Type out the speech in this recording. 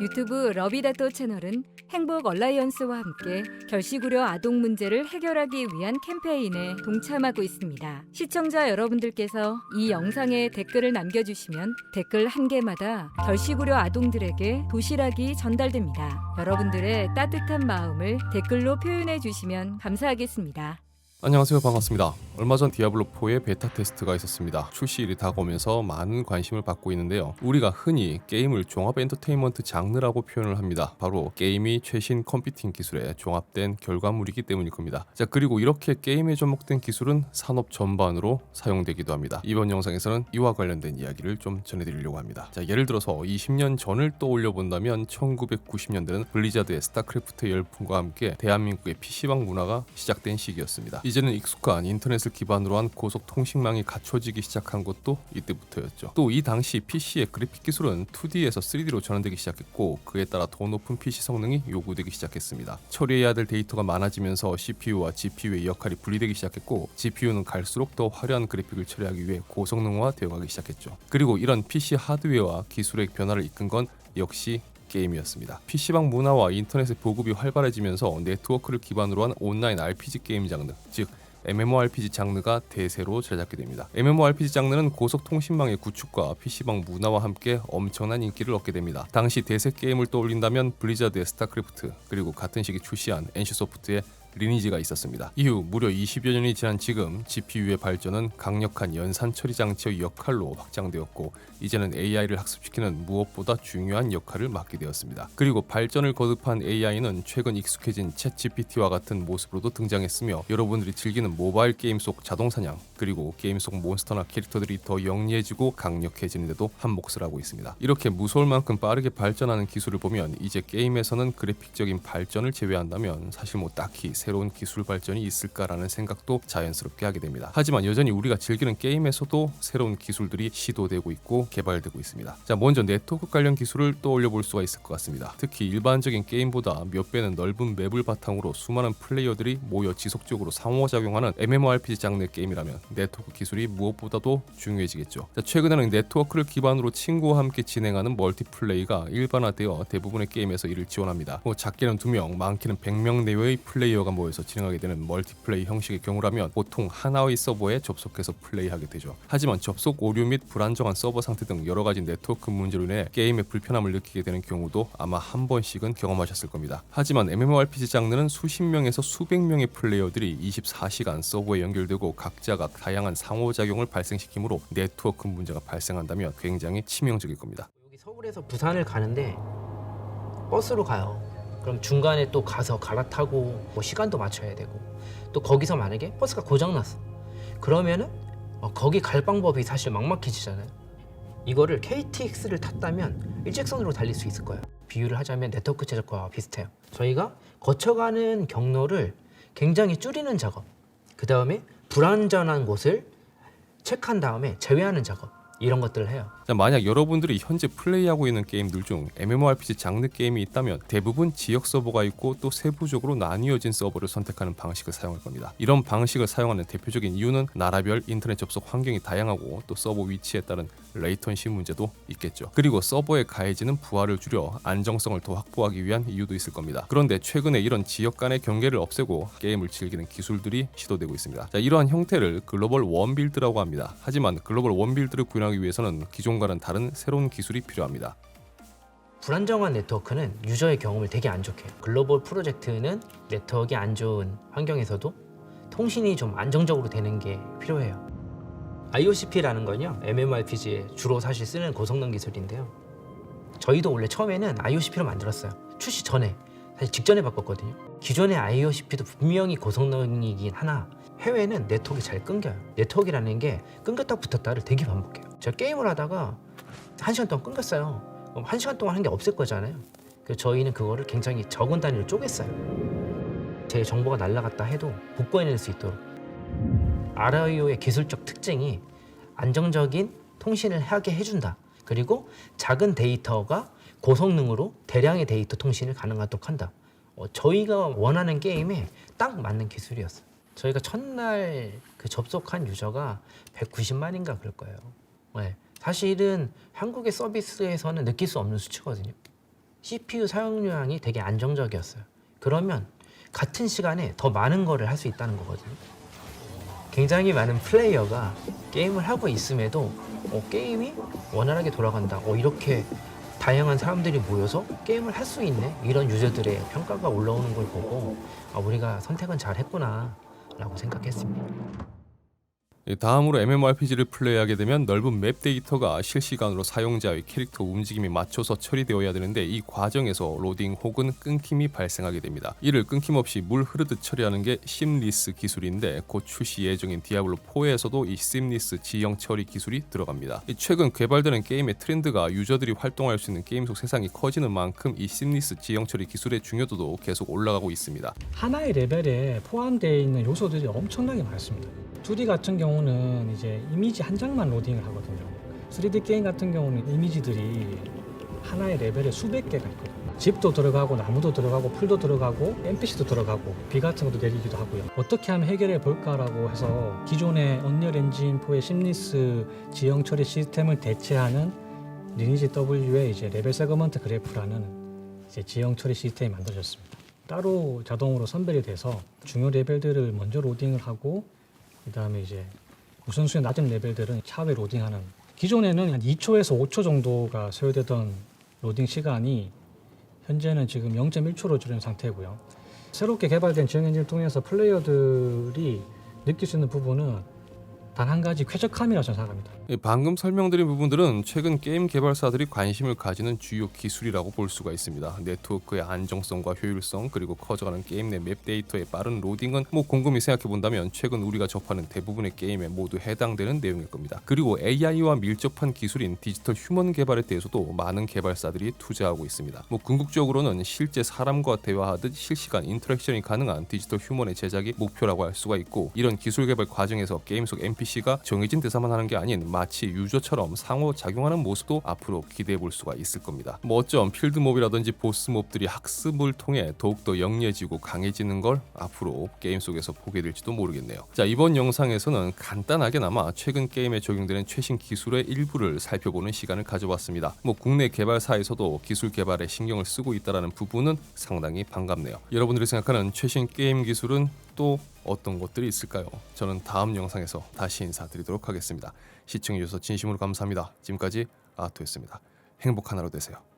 유튜브 러비다또 채널은 행복 얼라이언스와 함께 결식우려 아동 문제를 해결하기 위한 캠페인에 동참하고 있습니다. 시청자 여러분들께서 이 영상에 댓글을 남겨주시면 댓글 한 개마다 결식우려 아동들에게 도시락이 전달됩니다. 여러분들의 따뜻한 마음을 댓글로 표현해 주시면 감사하겠습니다. 안녕하세요. 반갑습니다. 얼마 전 디아블로4의 베타 테스트가 있었습니다. 출시일이 다가오면서 많은 관심을 받고 있는데요. 우리가 흔히 게임을 종합 엔터테인먼트 장르라고 표현을 합니다. 바로 게임이 최신 컴퓨팅 기술에 종합된 결과물이기 때문일 겁니다. 자 그리고 이렇게 게임에 접목된 기술은 산업 전반으로 사용되기도 합니다. 이번 영상에서는 이와 관련된 이야기를 좀 전해드리려고 합니다. 자 예를 들어서 20년 전을 떠올려 본다면 1990년대는 블리자드의 스타크래프트 열풍과 함께 대한민국의 PC방 문화가 시작된 시기였습니다 이제는 익숙한 인터넷을 기반으로 한 고속 통신망이 갖춰지기 시작한 것도 이때부터였죠. 또 이 당시 PC의 그래픽 기술은 2D에서 3D로 전환되기 시작했고 그에 따라 더 높은 PC 성능이 요구되기 시작했습니다. 처리해야 될 데이터가 많아지면서 CPU와 GPU의 역할이 분리되기 시작했고 GPU는 갈수록 더 화려한 그래픽을 처리하기 위해 고성능화 되어가기 시작했죠. 그리고 이런 PC 하드웨어와 기술의 변화를 이끈 건 역시 게임이었습니다. PC방 문화와 인터넷의 보급이 활발해지면서 네트워크를 기반으로 한 온라인 RPG 게임 장르, 즉 MMORPG 장르가 대세로 자리잡게 됩니다. MMORPG 장르는 고속 통신망의 구축과 PC방 문화와 함께 엄청난 인기를 얻게 됩니다. 당시 대세 게임을 떠올린다면 블리자드의 스타크래프트 그리고 같은 시기 출시한 NC소프트의 리니지가 있었습니다. 이후 무려 20여 년이 지난 지금 GPU의 발전은 강력한 연산 처리 장치의 역할로 확장되었고 이제는 AI를 학습시키는 무엇보다 중요한 역할을 맡게 되었습니다. 그리고 발전을 거듭한 AI는 최근 익숙해진 챗GPT와 같은 모습으로도 등장했으며 여러분들이 즐기는 모바일 게임 속 자동 사냥 그리고 게임 속 몬스터나 캐릭터들이 더 영리해지고 강력해지는데도 한 몫을 하고 있습니다. 이렇게 무서울 만큼 빠르게 발전하는 기술을 보면 이제 게임에서는 그래픽적인 발전을 제외한다면 사실 뭐 딱히 새로운 기술 발전이 있을까라는 생각도 자연스럽게 하게 됩니다. 하지만 여전히 우리가 즐기는 게임에서도 새로운 기술들이 시도되고 있고 개발되고 있습니다. 자, 먼저 네트워크 관련 기술을 떠올려 볼 수가 있을 것 같습니다. 특히 일반적인 게임보다 몇 배는 넓은 맵을 바탕으로 수많은 플레이어들이 모여 지속적으로 상호작용하는 MMORPG 장르의 게임이라면 네트워크 기술이 무엇보다도 중요해지겠죠. 자, 최근에는 네트워크를 기반으로 친구와 함께 진행하는 멀티플레이가 일반화되어 대부분의 게임에서 이를 지원합니다. 뭐 작게는 2명, 많게는 100명 내외의 플레이어가 모여서 진행하게 되는 멀티플레이 형식의 경우라면 보통 하나의 서버에 접속해서 플레이하게 되죠. 하지만 접속 오류 및 불안정한 서버 상태 등 여러 가지 네트워크 문제로 인해 게임의 불편함을 느끼게 되는 경우도 아마 한 번씩은 경험하셨을 겁니다. 하지만 MMORPG 장르는 수십 명에서 수백 명의 플레이어들이 24시간 서버에 연결되고 각자가 다양한 상호작용을 발생시키므로 네트워크 문제가 발생한다면 굉장히 치명적일 겁니다. 여기 서울에서 부산을 가는데 버스로 가요. 그럼 중간에 또 가서 갈아타고 뭐 시간도 맞춰야 되고 또 거기서 만약에 버스가 고장 났어. 그러면은 어, 거기 갈 방법이 사실 막막해지잖아요. 이거를 KTX를 탔다면 일직선으로 달릴 수 있을 거예요. 비유를 하자면 네트워크 제작과 비슷해요. 저희가 거쳐가는 경로를 굉장히 줄이는 작업. 그 다음에 불안전한 곳을 체크한 다음에 제외하는 작업. 이런 것들을 해요. 자, 만약 여러분들이 현재 플레이하고 있는 게임들 중 MMORPG 장르 게임이 있다면 대부분 지역 서버가 있고 또 세부적으로 나뉘어진 서버를 선택하는 방식을 사용할 겁니다. 이런 방식을 사용하는 대표적인 이유는 나라별 인터넷 접속 환경이 다양하고 또 서버 위치에 따른 레이턴시 문제도 있겠죠. 그리고 서버에 가해지는 부하를 줄여 안정성을 더 확보하기 위한 이유도 있을 겁니다. 그런데 최근에 이런 지역 간의 경계를 없애고 게임을 즐기는 기술들이 시도되고 있습니다. 자, 이러한 형태를 글로벌 원빌드라고 합니다. 하지만 글로벌 원빌드를 구현하기 위해서는 기존과는 다른 새로운 기술이 필요합니다. 불안정한 네트워크는 유저의 경험을 되게 안 좋게 해요. 글로벌 프로젝트는 네트워크가 안 좋은 환경에서도 통신이 좀 안정적으로 되는 게 필요해요. IOCP라는 건요, MMORPG에 주로 사실 쓰는 고성능 기술인데요. 저희도 원래 처음에는 IOCP로 만들었어요. 출시 전에, 사실 직전에 바꿨거든요. 기존의 IOCP도 분명히 고성능이긴 하나 해외는 네트워크가 잘 끊겨요. 네트워크라는 게 끊겼다 붙었다를 되게 반복해요. 제가 게임을 하다가 한 시간 동안 끊겼어요. 그럼 한 시간 동안 한 게 없을 거잖아요. 그래서 저희는 그거를 굉장히 적은 단위로 쪼갰어요. 제 정보가 날라갔다 해도 복구해낼 수 있도록. RIO의 기술적 특징이 안정적인 통신을 하게 해준다. 그리고 작은 데이터가 고성능으로 대량의 데이터 통신을 가능하도록 한다. 어, 저희가 원하는 게임에 딱 맞는 기술이었어요. 저희가 첫날 그 접속한 유저가 190만인가 그럴 거예요. 네. 사실은 한국의 서비스에서는 느낄 수 없는 수치거든요. CPU 사용량이 되게 안정적이었어요. 그러면 같은 시간에 더 많은 거를 할 수 있다는 거거든요. 굉장히 많은 플레이어가 게임을 하고 있음에도 어, 게임이 원활하게 돌아간다. 어, 이렇게 다양한 사람들이 모여서 게임을 할 수 있네. 이런 유저들의 평가가 올라오는 걸 보고 아, 우리가 선택은 잘 했구나. 라고 생각했습니다. 이 다음으로 MMORPG를 플레이하게 되면 넓은 맵 데이터가 실시간으로 사용자의 캐릭터 움직임에 맞춰서 처리되어야 되는데 이 과정에서 로딩 혹은 끊김이 발생하게 됩니다. 이를 끊김없이 물 흐르듯 처리하는 게 심리스 기술인데 곧 출시 예정인 디아블로 4에서도 이 심리스 지형 처리 기술이 들어갑니다. 이 최근 개발되는 게임의 트렌드가 유저들이 활동할 수 있는 게임 속 세상이 커지는 만큼 이 심리스 지형 처리 기술의 중요도도 계속 올라가고 있습니다. 하나의 레벨에 포함되어 있는 요소들이 엄청나게 많습니다. 2D 같은 경우 는 이제 이미지 한 장만 로딩을 하거든요. 3D 게임 같은 경우는 이미지들이 하나의 레벨에 수백 개가 있거든요. 집도 들어가고 나무도 들어가고 풀도 들어가고 NPC도 들어가고 비 같은 것도 내리기도 하고요. 어떻게 하면 해결해 볼까라고 해서 기존의 언리얼 엔진 4의 심리스 지형 처리 시스템을 대체하는 리니지 W의 이제 레벨 세그먼트 그래프라는 이제 지형 처리 시스템이 만들어졌습니다. 따로 자동으로 선별이 돼서 중요 레벨들을 먼저 로딩을 하고 그다음에 이제 우선순위 낮은 레벨들은 차후에 로딩하는 기존에는 한 2초에서 5초 정도가 소요되던 로딩 시간이 현재는 지금 0.1초로 줄은 상태고요. 새롭게 개발된 지형 엔진을 통해서 플레이어들이 느낄 수 있는 부분은 단 한 가지 쾌적함이라고 저는 생각합니다. 이 방금 설명드린 부분들은 최근 게임 개발사들이 관심을 가지는 주요 기술이라고 볼 수가 있습니다. 네트워크의 안정성과 효율성 그리고 커져가는 게임 내 맵 데이터의 빠른 로딩은 뭐 곰곰이 생각해 본다면 최근 우리가 접하는 대부분의 게임에 모두 해당되는 내용일 겁니다. 그리고 AI와 밀접한 기술인 디지털 휴먼 개발에 대해서도 많은 개발사들이 투자하고 있습니다. 뭐 궁극적으로는 실제 사람과 대화하듯 실시간 인터랙션이 가능한 디지털 휴먼의 제작이 목표라고 할 수가 있고 이런 기술 개발 과정에서 게임 속 NPC가 정해진 대사만 하는 게 아닌 마치 유저처럼 상호 작용하는 모습도 앞으로 기대해 볼 수가 있을 겁니다. 뭐 어쩜 필드 몹이라든지 보스 몹들이 학습을 통해 더욱더 영리해지고 강해지는 걸 앞으로 게임 속에서 보게 될지도 모르겠네요. 자 이번 영상에서는 간단하게나마 최근 게임에 적용되는 최신 기술의 일부를 살펴보는 시간을 가져봤습니다. 뭐 국내 개발사에서도 기술 개발에 신경을 쓰고 있다라는 부분은 상당히 반갑네요. 여러분들이 생각하는 최신 게임 기술은 또 어떤 것들이 있을까요? 저는 다음 영상에서 다시 인사드리도록 하겠습니다. 시청해주셔서 진심으로 감사합니다. 지금까지 아토였습니다. 행복한 하루 되세요.